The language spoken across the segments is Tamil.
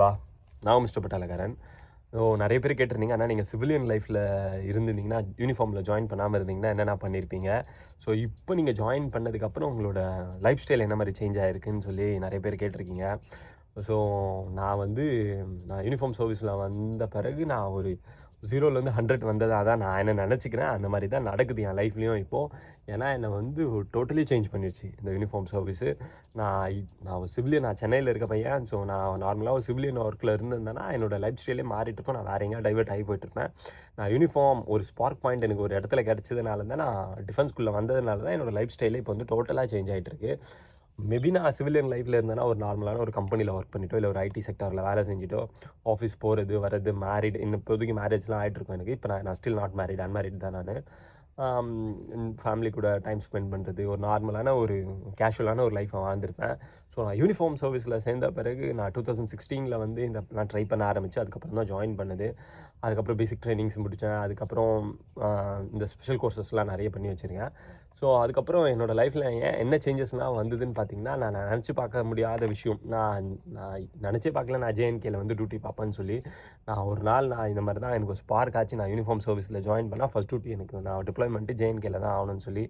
பா. நான் மிஸ்டர் பட்டாலக்காரன் ஸோ நிறைய பேர் கேட்டிருந்தீங்க. ஆனால் நீங்கள் சிவிலியன் லைஃப்பில் இருந்திருந்தீங்கன்னா யூனிஃபார்மில் ஜாயின் பண்ணாமல் இருந்தீங்கன்னா என்னென்ன பண்ணியிருப்பீங்க ஸோ இப்போ நீங்கள் ஜாயின் பண்ணதுக்கப்புறம் உங்களோட லைஃப் ஸ்டைல் என்ன மாதிரி சேஞ்ச் ஆகிருக்குன்னு சொல்லி நிறைய பேர் கேட்டிருக்கீங்க. ஸோ நான் வந்து நான் யூனிஃபார்ம் சர்வீஸில் வந்த பிறகு நான் ஒரு ஜீரோலேருந்து ஹண்ட்ரட் வந்ததாக தான் நான் என்ன நினச்சிக்கிறேன். அந்த மாதிரி தான் நடக்குது என் லைஃப்லேயும் இப்போது ஏன்னா என்னை வந்து டோட்டலி சேஞ்ச் பண்ணிடுச்சு இந்த யூனிஃபார்ம் சர்வீஸு நான் நான் ஒரு சிவிலியன் நான் சென்னையில் இருக்க பையன். ஸோ நான் நார்மலாக ஒரு சிவிலியன் ஒர்க்கில் இருந்திருந்தேன்னா என்னோடய லைஃப் ஸ்டைலே மாறிட்டு இருப்போம் நான் வேற எங்கேயா டைவர்ட் ஆகி போயிட்டுருப்பேன் நான் யூனிஃபார்ம் ஒரு ஸ்பார்க் பாயிண்ட் எனக்கு ஒரு இடத்துல கிடச்சதுனால தான் நான் டிஃபென்ஸ்குள்ளே வந்ததுனால தான் என்னோடய லைஃப் ஸ்டைலே இப்போ வந்து டோட்டலாக சேஞ்ச் ஆகிட்டு இருக்கு. மேபி நான் சிவிலியன் லைஃப்பில் இருந்தேன்னா ஒரு நார்மலான ஒரு கம்பெனியில் ஒர்க் பண்ணிட்டோ இல்லை ஒரு ஐடி செக்டரில் வேலை செஞ்சுட்டோ ஆஃபீஸ் போகிறது வர்றது மேரிட் இன்னும் இப்போதைக்கு மேரேஜ்லாம் ஆகிட்டு இருக்கும் எனக்கு. இப்போ நான் நான் ஸ்டில் நாட் மேரிட் அன்மேரிட் தான் நான். ஃபேமிலி கூட டைம் ஸ்பெண்ட் பண்ணுறது ஒரு நார்மலான ஒரு கேஷுவலான ஒரு லைஃப்பை வாழ்ந்திருப்பேன். ஸோ நான் யூனிஃபார்ம் சர்வீஸில் சேர்ந்த பிறகு நான் டூ தௌசண்ட் சிக்ஸ்டீனில் வந்து இந்த நான் ட்ரை பண்ண ஆரம்பித்து அதுக்கப்புறம் தான் ஜாயின் பண்ணது. அதுக்கப்புறம் பேசிக் ட்ரைனிங்ஸ் முடித்தேன் அதுக்கப்புறம் இந்த ஸ்பெஷல் கோர்சஸ்லாம் நிறைய பண்ணி வச்சுருக்கேன். ஸோ அதுக்கப்புறம் என்னோடய லைஃப்பில் ஏன் என்ன சேஞ்சஸ்லாம் வந்ததுன்னு பார்த்தீங்கன்னா நான் நினச்சி பார்க்க முடியாத விஷயம். நான் நான் நினச்சே பார்க்கல. நான் ஜேஎன்கேயில் வந்து டியூட்டி பார்ப்பேன்னு சொல்லி. நான் ஒரு நாள் நான் இந்த மாதிரி தான் எனக்கு ஒரு ஸ்பார்க் ஆச்சு. நான் யூனிஃபார்ம் சர்வீஸில் ஜாயின் பண்ணால் ஃபஸ்ட் டியூட்டி எனக்கு நான் டிப்ளாய்மெண்ட்டு ஜேஎன்கேயில் தான் ஆகணும்னு சொல்லி.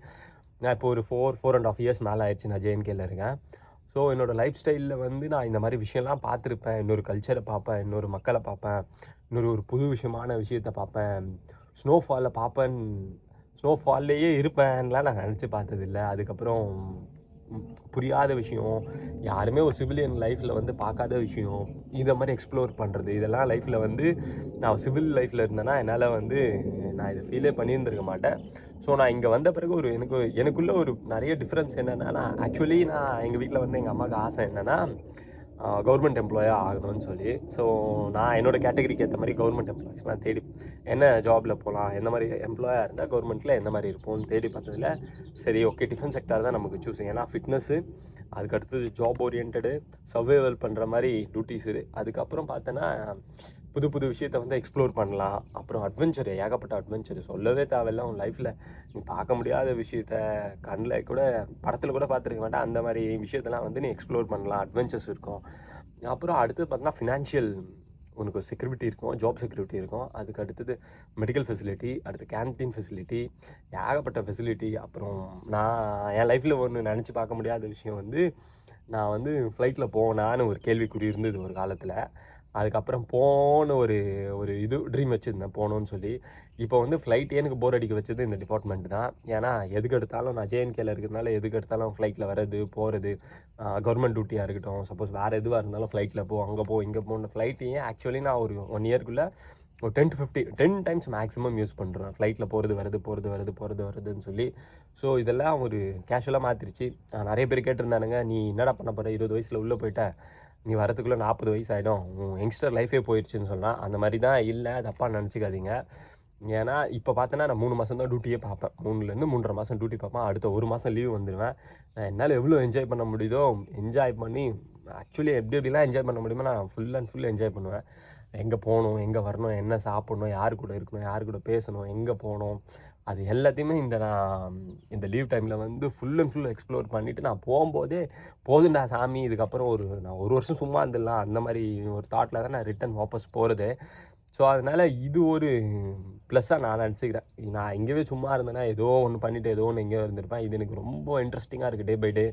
நான் இப்போ ஒரு four four and half years மேலே ஆயிடுச்சு. நான் ஜேஎன்கேயில் இருக்கேன். ஸோ என்னோடய லைஃப் ஸ்டைலில் வந்து நான் இந்த மாதிரி விஷயம்லாம் பார்த்துருப்பேன். இன்னொரு கல்ச்சரை பார்ப்பேன். இன்னொரு மக்களை பார்ப்பேன். இன்னொரு ஒரு புது விஷயமான விஷயத்த பார்ப்பேன். ஸ்னோஃபாலில் பார்ப்பேன். ஸ்னோஃபால்லையே இருப்பேன்லாம் நான் நினச்சி பார்த்ததில்ல. அதுக்கப்புறம் புரியாத விஷயம் யாருமே ஒரு சிவிலியன் லைஃப்பில் வந்து பார்க்காத விஷயம் இதை மாதிரி எக்ஸ்ப்ளோர் பண்ணுறது இதெல்லாம் லைஃப்பில் வந்து நான் சிவில் லைஃப்பில் இருந்தேன்னா என்னால் வந்து நான் இதை ஃபீலே பண்ணியிருந்திருக்க மாட்டேன். ஸோ நான் இங்கே வந்த பிறகு ஒரு எனக்கு எனக்குள்ளே ஒரு நிறைய டிஃப்ரென்ஸ் என்னென்னா நான் ஆக்சுவலி நான் எங்கள் வீட்டில் வந்து எங்கள் அம்மாவுக்கு ஆசை என்னென்னா கவர்மெண்ட் எம்ப்ளாயாக ஆகணும்னு சொல்லி. ஸோ நான் என்னோட கேட்டகரிக்கு ஏற்ற மாதிரி கவர்மெண்ட் எம்ப்ளாயிஸ்லாம் தேடி என்ன ஜாபில் போகலாம் எந்த மாதிரி எம்ப்ளாயாக இருந்தால் கவர்மெண்ட்டில் எந்த மாதிரி இருப்போம்னு தேடி பார்த்ததில் சரி ஓகே டிஃபென்ஸ் செக்டார் தான் நமக்கு சூஸ் ஏன்னா ஃபிட்னஸ்ஸு அதுக்கு அடுத்தது ஜாப் ஓரியன்டு சர்வைவல் பண்ணுற மாதிரி டியூட்டிஸ் அதுக்கப்புறம் பார்த்தோன்னா புது புது விஷயத்த வந்து எக்ஸ்ப்ளோர் பண்ணலாம். அப்புறம் அட்வென்ச்சர் ஏகப்பட்ட அட்வென்ச்சர் சொல்லவே தேவையில்ல உன் லைஃப்பில் நீ பார்க்க முடியாத விஷயத்த கண்ணில் கூட படத்தில் கூட பார்த்துருக்க மாட்டேன். அந்த மாதிரி விஷயத்தெல்லாம் வந்து நீ எக்ஸ்ப்ளோர் பண்ணலாம். அட்வென்ச்சர்ஸ் இருக்கும். அப்புறம் அடுத்தது பார்த்தீங்கன்னா ஃபினான்ஷியல் உனக்கு செக்யூரிட்டி இருக்கும். ஜாப் செக்யூரிட்டி இருக்கும். அதுக்கு அடுத்தது மெடிக்கல் ஃபெசிலிட்டி அடுத்து கேன்டீன் ஃபெசிலிட்டி ஏகப்பட்ட ஃபெசிலிட்டி அப்புறம் நான் என் லைஃப்பில் ஒன்று நினச்சி பார்க்க முடியாத விஷயம் வந்து நான் வந்து ஃப்ளைட்டில் போனான்னு ஒரு கேள்விக்குறி இருந்தது ஒரு காலத்தில். அதுக்கப்புறம் போன ஒரு ஒரு இது ட்ரீம் வச்சுருந்தேன் போகணுன்னு சொல்லி. இப்போ வந்து ஃப்ளைட்டே எனக்கு போர் அடிக்க வச்சது இந்த டிபார்ட்மெண்ட் தான். ஏன்னா எதுக்கு எடுத்தாலும் நான் ஜேஎன்கேல இருக்கிறதுனால எதுக்கு எடுத்தாலும் ஃப்ளைட்டில் வர்றது போகிறது கவர்மெண்ட் டியூட்டியாக இருக்கட்டும். சப்போஸ் வேறு எதுவாக இருந்தாலும் ஃப்ளைட்டில் போ அங்கே போ இங்கே போன ஃப்ளைட்டையும் ஆக்சுவலி நான் ஒரு ஒன் இயர்க்குள்ளே ஒரு ten to fifty ten times maximum use பண்ணுறேன் ஃப்ளைட்டில் போகிறது வருது போகிறது வருது போகிறது வருதுன்னு சொல்லி. ஸோ இதெல்லாம் ஒரு கேஷுவலாக மாற்றிருச்சு நிறைய பேர் கேட்டிருந்தானுங்க நீ என்னடா பண்ண போகிற இருபது வயசில் உள்ளே போயிட்ட. நீ வரதுக்குள்ளே நாற்பது வயசு ஆகிடும் உன் யங்ஸ்டர் லைஃபே போயிடுச்சுன்னு சொன்னால் அந்த மாதிரி தான் இல்லை தப்பாக நினச்சிக்காதீங்க. ஏன்னா இப்போ பார்த்தேன்னா நான் மூணு மாதம் தான் டியூட்டியே பார்ப்பேன் மூணுலேருந்து மூன்றரை மாதம் டியூட்டி பார்ப்பேன் அடுத்த ஒரு மாதம் லீவ் வந்துடுவேன் நான் என்னால் எவ்வளோ என்ஜாய் பண்ண முடியுதோ என்ஜாய் பண்ணி ஆக்சுவலி எப்படி எப்படிலாம் என்ஜாய் பண்ண முடியுமோ நான் ஃபுல் அண்ட் ஃபுல் என்ஜாய் பண்ணுவேன். எங்கே போகணும் எங்கே வரணும் என்ன சாப்பிடணும் யார் கூட இருக்கணும் யார் கூட பேசணும் எங்கே போகணும் அது எல்லாத்தையுமே இந்த நான் இந்த லீவ் டைமில் வந்து ஃபுல் அண்ட் ஃபுல் எக்ஸ்ப்ளோர் பண்ணிவிட்டு நான் போகும்போதே போதுண்டா சாமி இதுக்கப்புறம் ஒரு நான் ஒரு வருஷம் சும்மா இருந்துடலாம். அந்த மாதிரி ஒரு தாட்டில் தான் நான் ரிட்டன் வாபஸ் போகிறது ஸோ அதனால் இது ஒரு ப்ளஸ்ஸாக நான் நினச்சிக்கிறேன். நான் எங்கேயே சும்மா இருந்தேன்னா ஏதோ ஒன்று பண்ணிவிட்டு ஏதோ ஒன்று எங்கேயோ இருந்திருப்பேன். இது எனக்கு ரொம்ப இன்ட்ரெஸ்டிங்காக இருக்குது டே பை டே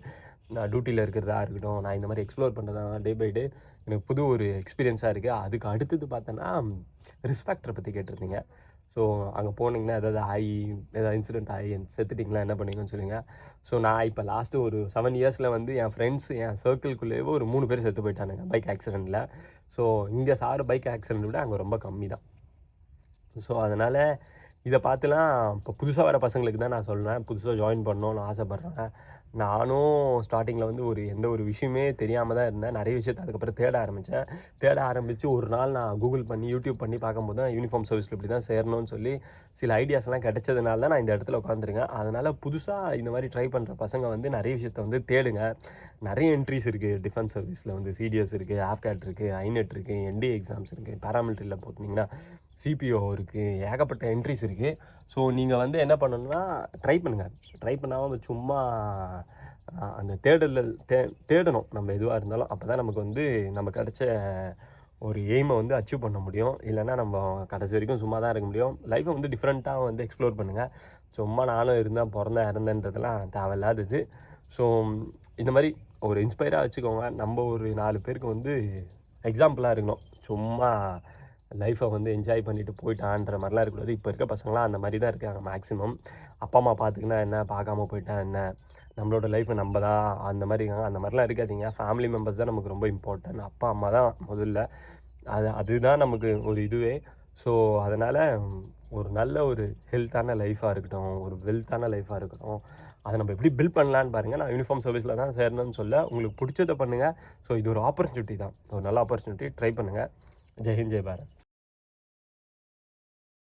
நான் டியூட்டியில் இருக்கிறதா இருக்கட்டும் நான் இந்த மாதிரி எக்ஸ்ப்ளோர் பண்ணுறதா டே பை டே எனக்கு புது ஒரு எக்ஸ்பீரியன்ஸாக இருக்குது அதுக்கு அடுத்தது பார்த்தோன்னா ரிஸ்பேக்டரை பற்றி கேட்டிருந்தீங்க. ஸோ அங்கே போனீங்கன்னா ஏதாவது ஆகி ஏதாவது இன்சிடென்ட் ஆகி செத்துட்டிங்களா என்ன பண்ணீங்கன்னு சொல்லுங்கள் ஸோ நான் இப்போ லாஸ்ட்டு ஒரு செவன் இயர்ஸில் வந்து என் ஃப்ரெண்ட்ஸ் என் சர்க்கிள்குள்ளேயே ஒரு மூணு பேர் செத்து போயிட்டானுங்க பைக் ஆக்சிடெண்ட்டில் ஸோ இங்கே சார் பைக் ஆக்சிடெண்ட் விட அங்கே ரொம்ப கம்மி தான் ஸோ அதனால் இதை பார்த்துலாம் இப்போ புதுசாக வர பசங்களுக்கு தான் நான் சொல்கிறேன் புதுசாக ஜாயின் பண்ணணும்னு ஆசைப்பட்றேன். நானும் ஸ்டார்டிங்கில் வந்து ஒரு எந்த ஒரு விஷயமே தெரியாமல் தான் இருந்தேன். நிறைய விஷயத்தை அதுக்கப்புறம் தேட ஆரம்பித்தேன் தேட ஆரம்பித்து ஒரு நாள் நான் கூகுள் பண்ணி யூடியூப் பண்ணி பார்க்கும்போது தான் யூனிஃபார்ம் சர்வீஸில் இப்படி தான் சேரணும்னு சொல்லி சில ஐடியாஸ்லாம் கிடைச்சதுனால தான் நான் இந்த இடத்துல உட்காந்துருக்கேன் அதனால் புதுசாக இந்த மாதிரி ட்ரை பண்ணுற பசங்க வந்து நிறைய விஷயத்த வந்து தேடுங்க. நிறைய என்ட்ரிஸ் இருக்குது டிஃபென்ஸ் சர்வீஸில் வந்து சிடிஎஸ் இருக்குது ஆப்கேட் இருக்குது ஐநெட் இருக்குது என்டிஏ எக்ஸாம்ஸ் இருக்குது பேராமிலிட்டரியில் போட்டிங்கன்னா சிபிஓ இருக்குது ஏகப்பட்ட என்ட்ரிஸ் இருக்குது ஸோ நீங்கள் வந்து என்ன பண்ணணும்னா ட்ரை பண்ணுங்கள் ட்ரை பண்ணாமல் சும்மா அந்த தேடலில் தே தேடணும். நம்ம எதுவாக இருந்தாலும் அப்போ தான் நமக்கு வந்து நம்ம கிடச்ச ஒரு எய்மை வந்து அச்சீவ் பண்ண முடியும். இல்லைன்னா நம்ம கடைசி வரைக்கும் சும்மா தான் இருக்க முடியும். லைஃப்பை வந்து டிஃப்ரெண்ட்டாக வந்து எக்ஸ்ப்ளோர் பண்ணுங்கள் சும்மா நானும் இருந்தால் பிறந்தேன் இறந்தேன்றதெல்லாம் தேவையில்லாதது. ஸோ இந்த மாதிரி ஒரு இன்ஸ்பைராக வச்சுக்கோங்க. நம்ம ஒரு நாலு பேருக்கு வந்து எக்ஸாம்பிளாக இருக்கணும். சும்மா லைஃப்பை வந்து என்ஜாய் பண்ணிட்டு போயிட்டான்ற மாதிரிலாம் இருக்கக்கூடாது இப்போ இருக்க பசங்களாம் அந்த மாதிரி தான் இருக்காங்க மேக்ஸிமம் அப்பா அம்மா பார்த்துக்கினா என்ன? பார்க்காம போயிட்டா என்ன? நம்மளோட லைஃப்பை நம்ம தான் அந்த மாதிரி இருக்காங்க. அந்த மாதிரிலாம் இருக்காதீங்க. ஃபேமிலி மெம்பர்ஸ் தான் நமக்கு ரொம்ப இம்பார்ட்டன்ட் அப்பா அம்மா தான் முதல்ல. அது அதுதான் நமக்கு ஒரு இதுவே. ஸோ அதனால் ஒரு நல்ல ஒரு ஹெல்த்தான லைஃப்பாக இருக்கட்டும் ஒரு வெல்த்தான லைஃபாக இருக்கட்டும் அதை நம்ம எப்படி பில்ட் பண்ணலான்னு பாருங்கள் நான் யூனிஃபார்ம் சர்வீஸில் தான் சேரணும்னு சொல்ல உங்களுக்கு பிடிச்சதை பண்ணுங்கள் ஸோ இது ஒரு ஆப்பர்ச்சுனிட்டி தான். ஒரு நல்ல ஆப்பர்ச்சுனிட்டி ட்ரை பண்ணுங்கள் ஜெய் ஹிந்த் ஜெய் பாரத்.